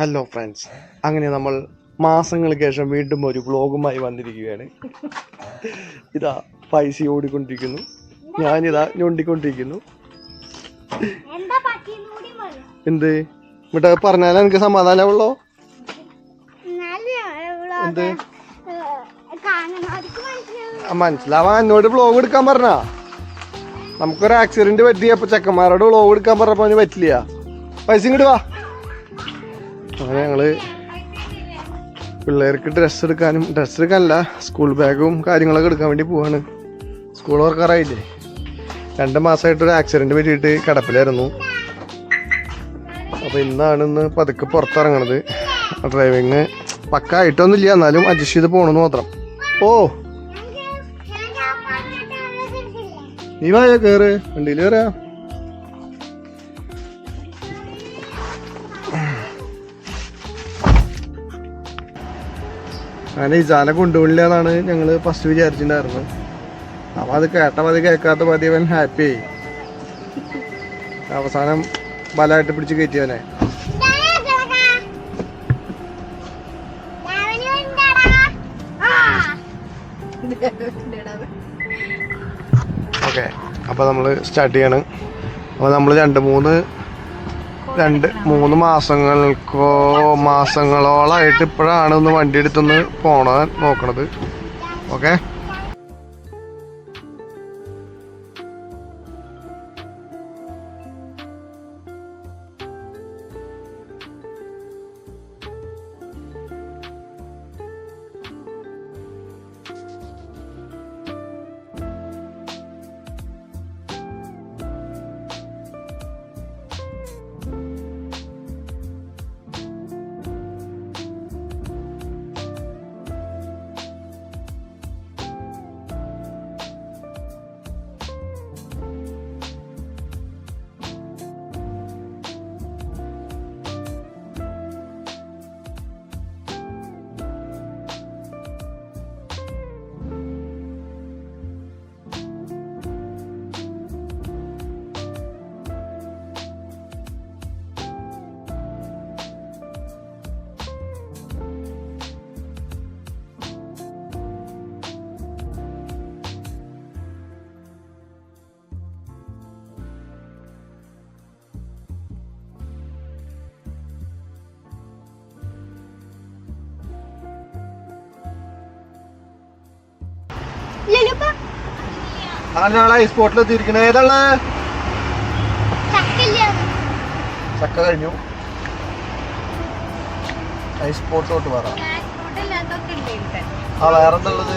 Hello friends അങ്ങനെ നമ്മൾ മാസങ്ങൾക്ക് ശേഷം വീണ്ടും ഒരു വ്ലോഗുമായി വന്നിരിക്കുകയാണ്. ഇതാ പൈസ ഓടിക്കൊണ്ടിരിക്കുന്നു. ഞാനിതാ ഞൊണ്ടിക്കൊണ്ടിരിക്കുന്നു. എന്താ ഇവിടെ പറഞ്ഞാൽ എനിക്ക് സമാധാനമുള്ളോ? എന്ത്? മനസ്സിലാവാ. എന്നോട് വ്ലോഗ് എടുക്കാൻ പറഞ്ഞ? നമുക്കൊരു ആക്സിഡന്റ് പറ്റിയപ്പോ ചെക്കന്മാരോട് വ്ലോഗ് എടുക്കാൻ പറഞ്ഞപ്പോ പറ്റില്ല. പൈസ ഇങ്ങോട്ട് വാ. അങ്ങനെ ഞങ്ങൾ പിള്ളേർക്ക് ഡ്രസ്സ് എടുക്കാനും ഡ്രസ്സ് എടുക്കാനല്ല സ്കൂൾ ബാഗും കാര്യങ്ങളൊക്കെ എടുക്കാൻ വേണ്ടി പോവാണ്. സ്കൂൾ വർക്കാറായില്ലേ രണ്ട് മാസമായിട്ട് ഒരു ആക്സിഡന്റ് പറ്റിയിട്ട് കിടപ്പിലായിരുന്നു. അപ്പോൾ ഇന്നാണ് ഇന്ന് പതുക്കെ പുറത്തിറങ്ങണത്. ഡ്രൈവിങ് പക്ക ആയിട്ടൊന്നുമില്ല എന്നാലും അഡ്ജസ്റ്റ് ചെയ്ത് പോകണമെന്ന് മാത്രം. ഓ! നീ വായ കേറ് വണ്ടിയിൽ കയറാ അങ്ങനെ ഇജാനെ കൊണ്ടുപോയില്ല എന്നാണ് ഞങ്ങൾ ഫസ്റ്റ് വിചാരിച്ചിട്ടുണ്ടായിരുന്നത്. അപ്പം അത് കേട്ട മതി കേൾക്കാത്ത മതി അവൻ ഹാപ്പി ആയി. അവസാനം ബലമായിട്ട് പിടിച്ച് കയറ്റിയവനെ. ഓക്കെ അപ്പോൾ നമ്മൾ സ്റ്റാർട്ട് ചെയ്യണം. അപ്പോൾ നമ്മൾ രണ്ട് മൂന്ന് രണ്ട് മൂന്ന് മാസങ്ങൾക്കോ മാസങ്ങളോളായിട്ട് ഇപ്പോഴാണ് ഒന്ന് വണ്ടി എടുത്തൊന്ന് പോണ നോക്കണത്. ഓക്കെ? അങ്ങനെ ഞങ്ങൾ ഐ സ്പോട്ടിൽ എത്തിയിരിക്കണേ? ഏതാൾ. ചക്ക കഴിഞ്ഞു. ഐസ് സ്പോട്ടിലോട്ട് പറ ആ വേറെന്തുള്ളത്?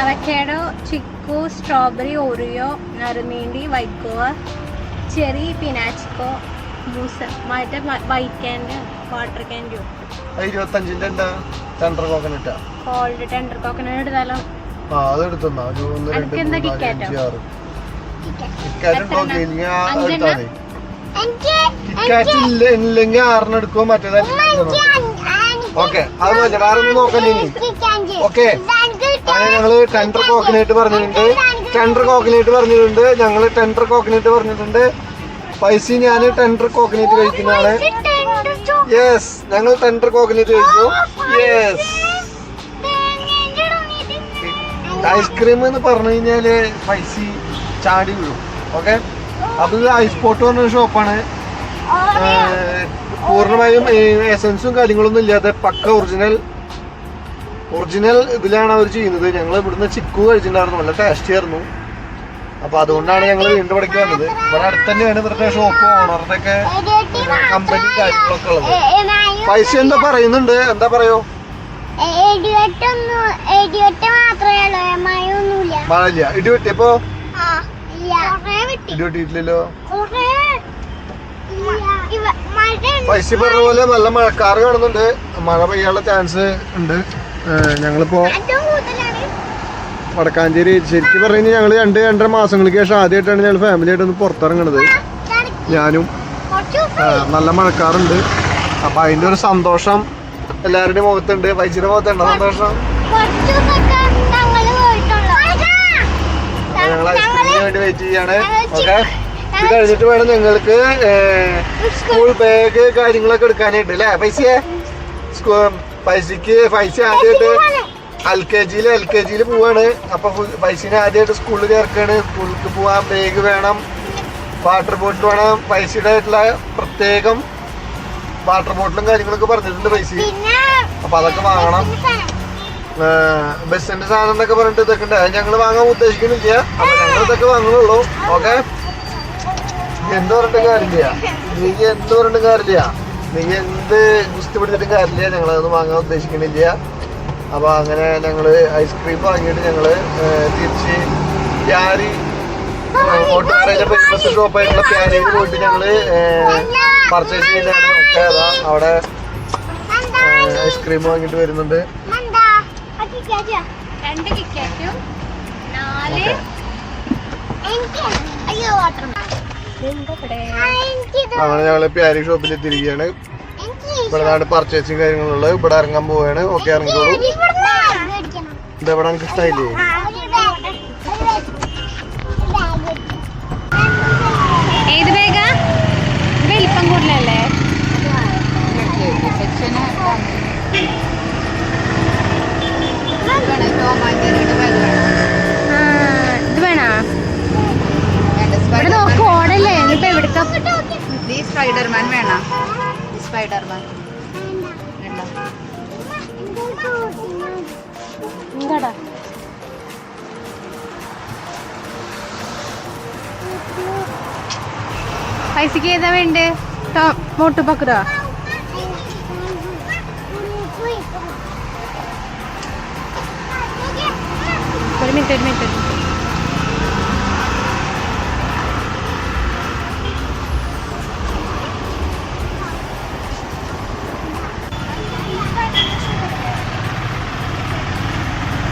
അവക്കേഡോ ചിക്കു സ്ട്രോബെറി ഓറിയോ നറുനീണ്ടി വൈക്കോവ ചെറി പിനാച്ചിക്കോ ജ്യൂസ് മറ്റേ വൈറ്റ് ക്യാൻഡ് വാട്ടർ ക്യാൻഡും എന്താ? Tender coconut cold tender coconut എടുത്താലോ ആ ഒരു ഒന്ന് രണ്ട് മൂന്ന് നാല്? അഞ്ച് ആറ്. ഇല്ലെങ്കിൽ ആറിന് മറ്റേത് ഓക്കെ അത് മതി. വേറെ ഒന്നും ഇനി. ഓക്കെ. അങ്ങനെ ഞങ്ങൾ ടെൻഡർ കോക്കിനേറ്റ് പറഞ്ഞിട്ടുണ്ട്. ടെൻഡർ കോക്കനട്ട് പറഞ്ഞിട്ടുണ്ട്. ഞങ്ങൾ ടെൻഡർ കോക്കിനേറ്റ് പറഞ്ഞിട്ടുണ്ട്. പൈസ ഞാൻ ടെൻഡർ കോക്കനട്ട് കഴിക്കുന്നതാണ്. യെസ് ഞങ്ങൾ ടെൻഡർ കോക്കനട്ട് കഴിച്ചു. യെസ് ഐസ്ക്രീം എന്ന് പറഞ്ഞു കഴിഞ്ഞാൽ പൈസ ചാടി വീഴും. ഓക്കെ അത് ഐസ് പോട്ട് പറഞ്ഞ ഷോപ്പാണ് പൂർണമായും എസൻസും കാര്യങ്ങളൊന്നും ഇല്ലാതെ പക്ക ഒറിജിനൽ ഒറിജിനൽ ഇതിലാണ് അവർ ചെയ്യുന്നത്. ഞങ്ങൾ ഇവിടുന്ന് ചിക്കു കഴിച്ചിട്ടുണ്ടായിരുന്നു. നല്ല ടേസ്റ്റി ആയിരുന്നു. അപ്പൊ അതുകൊണ്ടാണ് ഞങ്ങൾ വീണ്ടും ഇവിടേക്ക് വന്നത്. ഇവിടെ അടുത്ത് തന്നെയാണ് ഇവരുടെ ഷോപ്പ് ഓണറുടെ ഒക്കെ കമ്പനി കാര്യങ്ങളൊക്കെ ഉള്ളത്. പൈസ എന്താ പറയുന്നുണ്ട്? എന്താ പറയോ? മഴ ഇല്ല. പൈസ പറഞ്ഞ പോലെ നല്ല മഴക്കാറ് കാണുന്നുണ്ട്. മഴ പെയ്യാനുള്ള ചാൻസ് ഉണ്ട്. ഞങ്ങളിപ്പോ വടക്കാഞ്ചേരി ശരിക്കും പറഞ്ഞു ഞങ്ങൾ ഞങ്ങൾ രണ്ട് രണ്ടര മാസങ്ങൾക്ക് ശേഷം ആദ്യമായിട്ടാണ് ഞങ്ങൾ ഫാമിലി ആയിട്ട് ഒന്ന് പുറത്തിറങ്ങണത്. ഞാനും നല്ല മഴക്കാറുണ്ട്. അപ്പൊ അതിന്റെ ഒരു സന്തോഷം എല്ലാവരുടെയും മുഖത്തുണ്ട്. പൈസയുടെ മുഖത്തുണ്ട്? സന്തോഷം. ഞങ്ങൾ ഐസ്ക്രീമിന് വേണ്ടി വെയിറ്റ് ചെയ്യാണ്. ഓക്കെ ഇത് കഴിഞ്ഞിട്ട് വേണം നിങ്ങൾക്ക് സ്കൂൾ ബാഗ് കാര്യങ്ങളൊക്കെ എടുക്കാനായിട്ട് അല്ലേ പൈസയെ? സ്കൂ പൈസക്ക് പൈസ ആദ്യമായിട്ട് എൽ കെ ജിയിൽ എൽ കെ ജിയിൽ പോവാണ്. അപ്പൊ പൈസനെ ആദ്യമായിട്ട് സ്കൂളിൽ ചേർക്കാണ്. സ്കൂളിലേക്ക് പോവാൻ ബാഗ് വേണം. വാട്ടർ ബോട്ടിൽ വേണം. പൈസയുടെ ആയിട്ടുള്ള പ്രത്യേകം വാട്ടർ ബോട്ടിലും കാര്യങ്ങളൊക്കെ പറഞ്ഞിട്ടുണ്ട് പൈസ. അപ്പൊ അതൊക്കെ വാങ്ങണം. ബസ്സിന്റെ സാധനം. എന്നൊക്കെ പറഞ്ഞിട്ട് ഇതൊക്കെ ഉണ്ട്. ഞങ്ങൾ വാങ്ങാൻ ഉദ്ദേശിക്കുന്നില്ല. അപ്പൊ ഞങ്ങൾ ഇതൊക്കെ വാങ്ങുന്നുള്ളൂ. ഓക്കെ? എന്ത് പറഞ്ഞിട്ടും കാര്യമില്ല. നീ എന്ത് പറഞ്ഞിട്ടും കാര്യമില്ല. നീ എന്ത് ഗുസ്തി പിടിച്ചിട്ടും കാര്യമില്ല. ഞങ്ങൾ അതൊന്നും വാങ്ങാൻ ഉദ്ദേശിക്കുന്നില്ല. അപ്പൊ അങ്ങനെ ഞങ്ങൾ ഐസ്ക്രീം വാങ്ങിയിട്ട് ഞങ്ങൾ തിരിച്ച് തിരിച്ച് പ്യാരി ഓട്ടുപാറയിലെ ഫേമസ് ഷോപ്പായിട്ടുള്ള പ്യാരിയിൽ പോയിട്ട് ഞങ്ങൾ പർച്ചേസ് ചെയ്തതാണ്. ഒക്കെ അതാ അവിടെ ഐസ്ക്രീം വാങ്ങിട്ട് വരുന്നുണ്ട്. അങ്ങനെ ഞങ്ങൾ പ്യാരി ഷോപ്പിൽ എത്തിയിരിക്കുകയാണ്. എനിക്ക് ഇവിടെ നാട് പർച്ചേസിങ് കാര്യങ്ങളുള്ളത്. ഇവിടെ ഇറങ്ങാൻ പോവുകയാണ്. ഓക്കെ ഇറങ്ങിക്കോളൂ. ഇതെവിടെ? എനിക്ക് ഇഷ്ടമായില്ലേ ഏത് ബാഗാ വലിപ്പം കൂടുതലല്ലേ ആ, ഇത് വേണോ? ഇവിടെ നോക്ക് ഓടല്ലേ? ഇനിയിപ്പോ എവിടുത്തെ ഈ സ്പൈഡർമാൻ വേണ? സ്പൈഡർമാൻ എന്താടാ പൈസക്ക് ഏതാ വേണ്ടേ? മോട്ടു പക്കുറോ? ഒരു മിനിറ്റ് ഒരു മിനിറ്റ്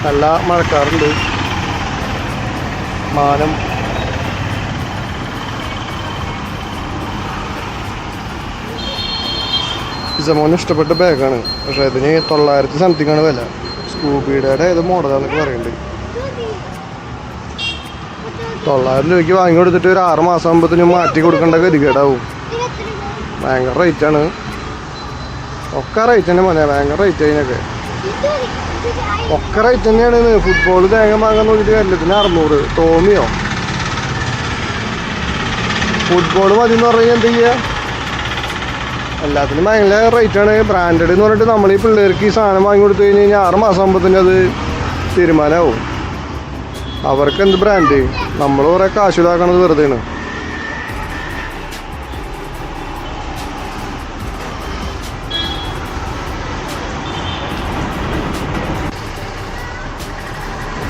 നല്ല മഴക്കാറുണ്ട്. മാനം. ഇസമോന് ഇഷ്ടപ്പെട്ട ബാഗാണ് പക്ഷെ ഇതിന് തൊള്ളായിരത്തി സംതിങ് ആണ് വില. സ്കൂബിയുടെ ഏത് മോഡലാന്നൊക്കെ പറയുന്നുണ്ട്. തൊള്ളായിരം രൂപയ്ക്ക് വാങ്ങി കൊടുത്തിട്ട് ഒരു ആറ് മാസം ആകുമ്പോഴത്തേനും മാറ്റി കൊടുക്കേണ്ട ഗതികേടാവും ഭയങ്കര റേറ്റ് ആണ്. ഒക്കെ റേറ്റ് തന്നെ മോനെ ഭയങ്കര റേറ്റ് അതിനൊക്കെ. ഒക്കെ റേറ്റ് തന്നെയാണ് ഫുട്ബോൾ തേങ്ങ വാങ്ങാൻ നോക്കിയിട്ട് ഇതിന് അറുന്നൂറ്. ടോമിയോ? ഫുട്ബോൾ മതി എന്ന് പറഞ്ഞാൽ എന്ത് ചെയ്യുക എല്ലാത്തിനും ഭയങ്കര റേറ്റ് ആണ്. ബ്രാൻഡഡ് എന്ന് പറഞ്ഞിട്ട് നമ്മൾ ഈ പിള്ളേർക്ക് ഈ സാധനം വാങ്ങി കൊടുത്തു കഴിഞ്ഞ് കഴിഞ്ഞാൽ ആറ് മാസം ആകുമ്പോഴത്തേനും അത് തീരുമാനമാവും. അവർക്ക് എന്ത് ബ്രാൻഡ് നമ്മൾ കുറേ കാശ് ഇതാക്കണത് വെറുതെയാണ്.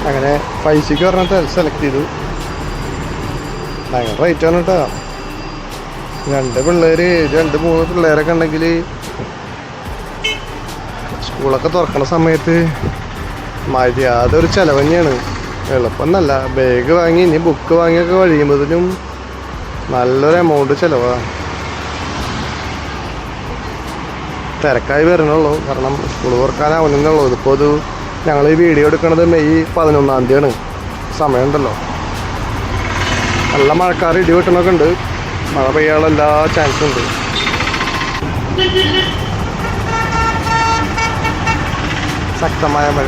അങ്ങനെ പൈസക്ക് പറഞ്ഞിട്ട് സെലക്ട് ചെയ്തു. ഭയങ്കര റേറ്റ് ആണ് കേട്ടോ രണ്ട് പിള്ളേര് രണ്ട് മൂന്ന് പിള്ളേരൊക്കെ ഉണ്ടെങ്കിൽ സ്കൂളൊക്കെ തുറക്കണ സമയത്ത് മര്യാദ ഒരു ചിലവ് എളുപ്പമൊന്നല്ല. ബാഗ് വാങ്ങി ഇനി ബുക്ക് വാങ്ങിയൊക്കെ കഴിയുമ്പോഴത്തേനും നല്ലൊരു എമൗണ്ട് ചിലവാണ്. തിരക്കായി വരണുള്ളൂ. കാരണം സ്കൂൾ തുറക്കാനാവുന്നുള്ളൂ ഇതിപ്പോൾ ഇത് ഞങ്ങൾ ഈ വീഡിയോ എടുക്കുന്നത് മെയ് പതിനൊന്നാം തീയതിയാണ്. സമയമുണ്ടല്ലോ. നല്ല മഴക്കാർ ഇടി വെട്ടണമൊക്കെ ഉണ്ട്. മഴ പെയ്യാനുള്ള എല്ലാ ചാൻസും ഉണ്ട്. ശക്തമായ മഴ.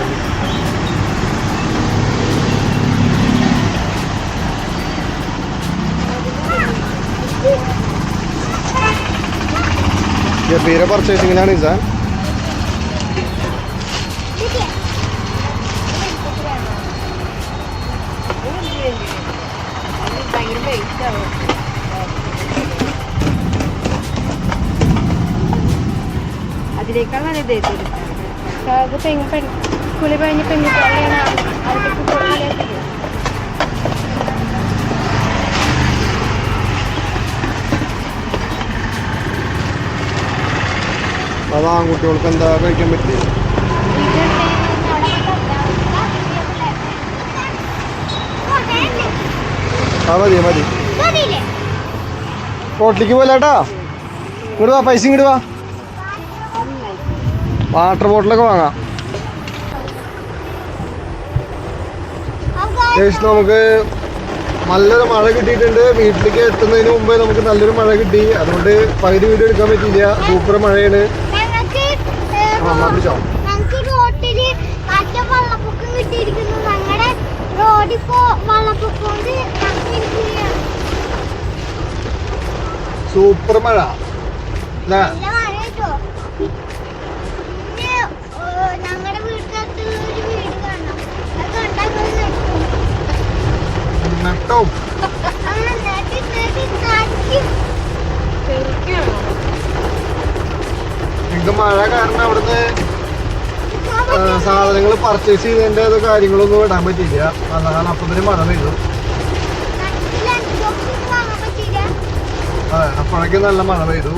ഗംഭീര പർച്ചേസിങ്ങിനാണ് ഇസാൻ അതിനേക്കാൾ നല്ല ഇതേക്കും അത് പെൺ കുളി കഴിഞ്ഞ് പെൺകുട്ടികളെയാണ് അതിലേക്ക് കൂടുതൽ അത് ആൺകുട്ടികൾക്ക് എന്താ കഴിക്കാൻ പറ്റില്ല? ആ മതി മതി. ഹോട്ടലിലേക്ക് പോലാട്ടാ ഇങ്ങോട്ട് വാ പൈസ ഇങ്ങോട്ട് വാ. വാട്ടർ ബോട്ടിലൊക്കെ വാങ്ങാം. നമുക്ക് നല്ലൊരു മഴ കിട്ടിയിട്ടുണ്ട്. വീട്ടിലേക്ക് എത്തുന്നതിന് മുമ്പേ നമുക്ക് നല്ലൊരു മഴ കിട്ടി. അതുകൊണ്ട് പകുതി വീഡിയോ എടുക്കാൻ പറ്റിയില്ല. സൂപ്പർ മഴയാണ് ഞങ്ങൾക്ക് ഏ, ആ എന്നാ പിടിച്ചോ ഞങ്ങൾക്ക് റോട്ടിൽ മറ്റേ വള്ളപ്പൊക്കം കിട്ടിയിരിക്കുന്നു. ഞങ്ങളുടെ റോഡിപ്പോ വള്ളപ്പൊക്കം സൂപ്പർ മഴ. അല്ലേ? സാധനങ്ങൾ പർച്ചേസ് ചെയ്തതിന്റെ അത് കാര്യങ്ങളൊന്നും ഇടാൻ പറ്റില്ല അതാണ് അപ്പത്തിന് മഴ പെയ്തു. അതെ അപ്പോഴേക്കും നല്ല മഴ പെയ്തു.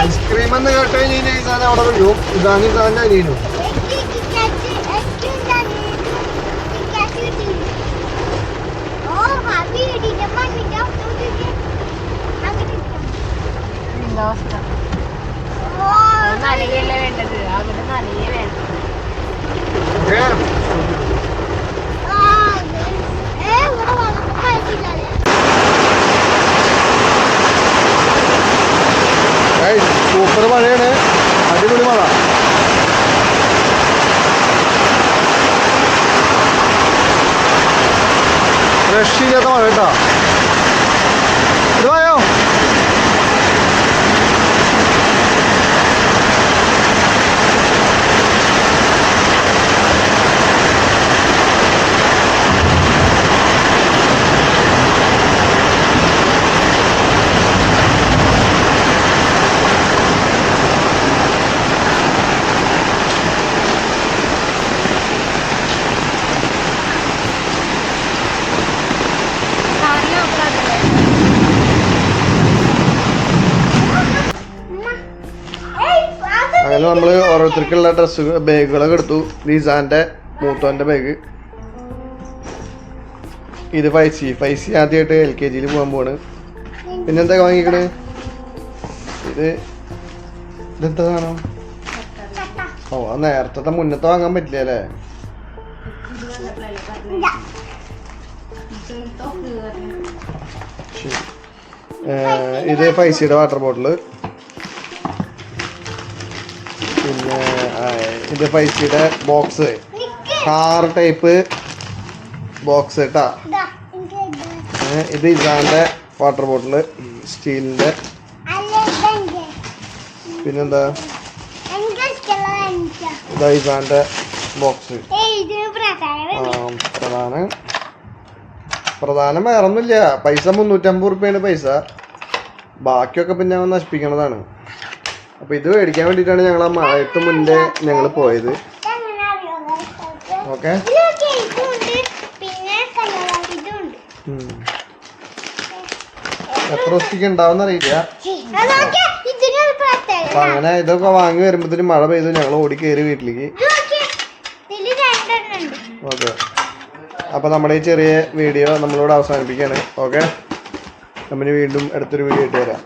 ഐസ്ക്രീം എന്ന് കേട്ട് കഴിഞ്ഞാൽ അവിടെ വീഴും ഇതാണ് സാധനം അനിയനും ഓ ഹാപ്പി വീടിന്റെ മണ്ണിന്റെ അപ്പുറത്തേക്ക് അങ്ങനെ എന്താ അവസ്ഥ നനയല്ലേ വേണ്ടത്? അവിടെ നനയേ വേണ്ടത് സൂപ്പർ മഴയാണ്. അടിപൊളി മഴ. രക്ഷയില്ലാത്ത മഴ കേട്ടോ ഇത് വായോ കാര്യം നോക്കണല്ലേ അങ്ങനെ നമ്മൾ ഓരോരുത്തർക്കുള്ള ഡ്രസ്സ് ബാഗുകളൊക്കെ എടുത്തു. ലിസാന്റെ മൂത്തോന്റെ ബാഗ് ഇത് ഫൈസി. ഫൈസി ആദ്യമായിട്ട് എൽ കെ ജിയിൽ പോകാൻ പോവാണ്. പിന്നെന്താ വാങ്ങിക്കണേ? ഇത് ഇതെന്താ ഓ അത് നേരത്തെ മുന്നത്തെ വാങ്ങാൻ പറ്റില്ല അല്ലേ? ഇത് ഫൈസിയുടെ വാട്ടർ ബോട്ടിൽ ഇത് പൈസയുടെ ബോക്സ് കാർ ടൈപ്പ് ബോക്സ് കേട്ടാ ഇത് ഇസാന്റെ വാട്ടർ ബോട്ടിൽ സ്റ്റീലിന്റെ. പിന്നെന്താ? ഇതാ ഇസാന്റെ ബോക്സ് പ്രധാന. പ്രധാനം വേറൊന്നുമില്ല. പൈസ മുന്നൂറ്റമ്പത് റുപ്യാണ് പൈസ. ബാക്കിയൊക്കെ പിന്നെ നശിപ്പിക്കണതാണ്. അപ്പൊ ഇത് മേടിക്കാൻ വേണ്ടിട്ടാണ് ഞങ്ങൾ ആ മഴയത്ത് മുന്നേ ഞങ്ങൾ പോയത്. ഓക്കെ. എത്ര ദിവസത്തേക്ക് ഉണ്ടാവുന്ന അറിയില്ല. അങ്ങനെ ഇതൊക്കെ വാങ്ങി വരുമ്പോഴത്തേനും മഴ പെയ്തു ഞങ്ങൾ ഓടി കയറി വീട്ടിലേക്ക്. ഓക്കെ. അപ്പൊ നമ്മുടെ ഈ ചെറിയ വീഡിയോ നമ്മളോട് അവസാനിപ്പിക്കുകയാണ്. ഓക്കെ. നമ്മൾ വീണ്ടും അടുത്തൊരു വീഡിയോ ഇട്ട് വരാം.